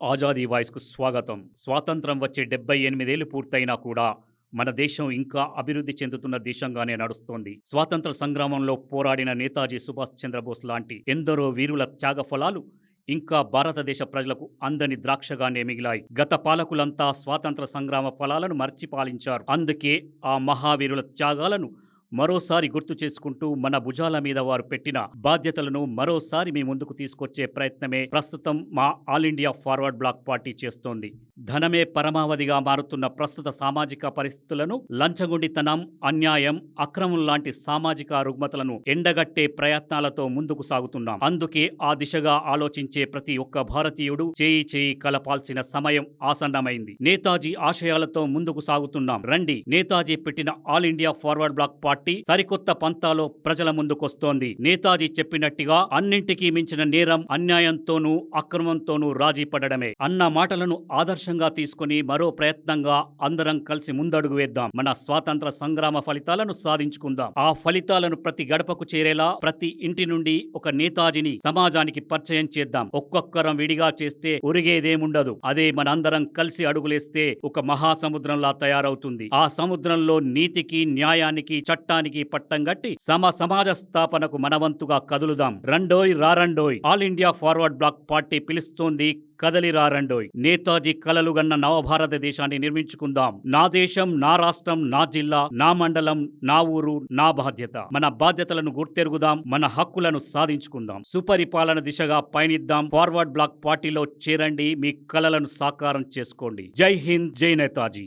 ఆజాదీ వాయిస్కు స్వాగతం. స్వాతంత్రం వచ్చే డెబ్బై ఎనిమిదేళ్ళు పూర్తయినా కూడా మన దేశం ఇంకా అభివృద్ధి చెందుతున్న దేశంగానే నడుస్తోంది. స్వాతంత్ర సంగ్రామంలో పోరాడిన నేతాజీ సుభాష్ చంద్రబోస్ లాంటి ఎందరో వీరుల త్యాగ ఫలాలు ఇంకా భారతదేశ ప్రజలకు అందని ద్రాక్షగానే మిగిలాయి. గత పాలకులంతా స్వాతంత్ర సంగ్రామ ఫలాలను మర్చి పాలించారు అందుకే ఆ మహావీరుల త్యాగాలను మరోసారి గుర్తు చేసుకుంటూ మన భుజాల మీద వారు పెట్టిన బాధ్యతలను మరోసారి మీ ముందుకు తీసుకొచ్చే ప్రయత్నమే ప్రస్తుతం మా all India forward black party చేస్తోంది. ధనమే పరమావధిగా మారుతున్న ప్రస్తుత సామాజిక పరిస్థితులను లంచగొండితనం అన్యాయం అక్రమం లాంటి సామాజిక రుగ్మతలను ఎండగట్టే ప్రయత్నాలతో ముందుకు సాగుతున్నాం. అందుకే ఆ దిశగా ఆలోచించే ప్రతి ఒక్క భారతీయుడు చేయి చేయి కలపాల్సిన సమయం ఆసన్నమైంది. నేతాజీ ఆశయాలతో ముందుకు సాగుతున్నాం. రండి నేతాజీ పెట్టిన all India forward black Party సరికొత్త పంతాలో ప్రజల ముందుకొస్తోంది. నేతాజీ చెప్పినట్టుగా అన్నింటికీ మించిన నేరం అన్యాయంతోనూ అక్రమంతోనూ రాజీ పడడమే. అన్న మాటలను ఆదర్శంగా తీసుకుని మరో ప్రయత్నంగా అందరం కలిసి ముందడుగు వేద్దాం. మన స్వాతంత్ర సంగ్రామ ఫలితాలను సాధించుకుందాం. ఆ ఫలితాలను ప్రతి గడపకు చేరేలా ప్రతి ఇంటి నుండి ఒక నేతాజీని సమాజానికి పరిచయం చేద్దాం. ఒక్కొక్కరం విడిగా చేస్తే ఒరిగేదేముండదు. అదే మనందరం కలిసి అడుగులేస్తే ఒక మహాసముద్రంలా తయారవుతుంది. ఆ సముద్రంలో నీతికి న్యాయానికి చట్ట చట్టానికి పట్టం గట్టి సమ సమాజ స్థాపనకు మనవంతుగా కదులుదాం. రండోయ్ రారండోయ్ all India forward black party పిలుస్తోంది. కదలి రారండోయ్ నేతాజీ కలలుగన్న నవభారతదేశాన్ని నిర్మించుకుందాం. నా దేశం నా రాష్ట్రం నా జిల్లా నా మండలం నా ఊరు నా బాధ్యత. మన బాధ్యతలను గుర్తెరుగుదాం. మన హక్కులను సాధించుకుందాం. సుపరిపాలన దిశగా పయనిద్దాం. ఫార్వర్డ్ బ్లాక్ పార్టీలో చేరండి. మీ కలలను సాకారం చేసుకోండి. జై హింద్ జై నేతాజీ.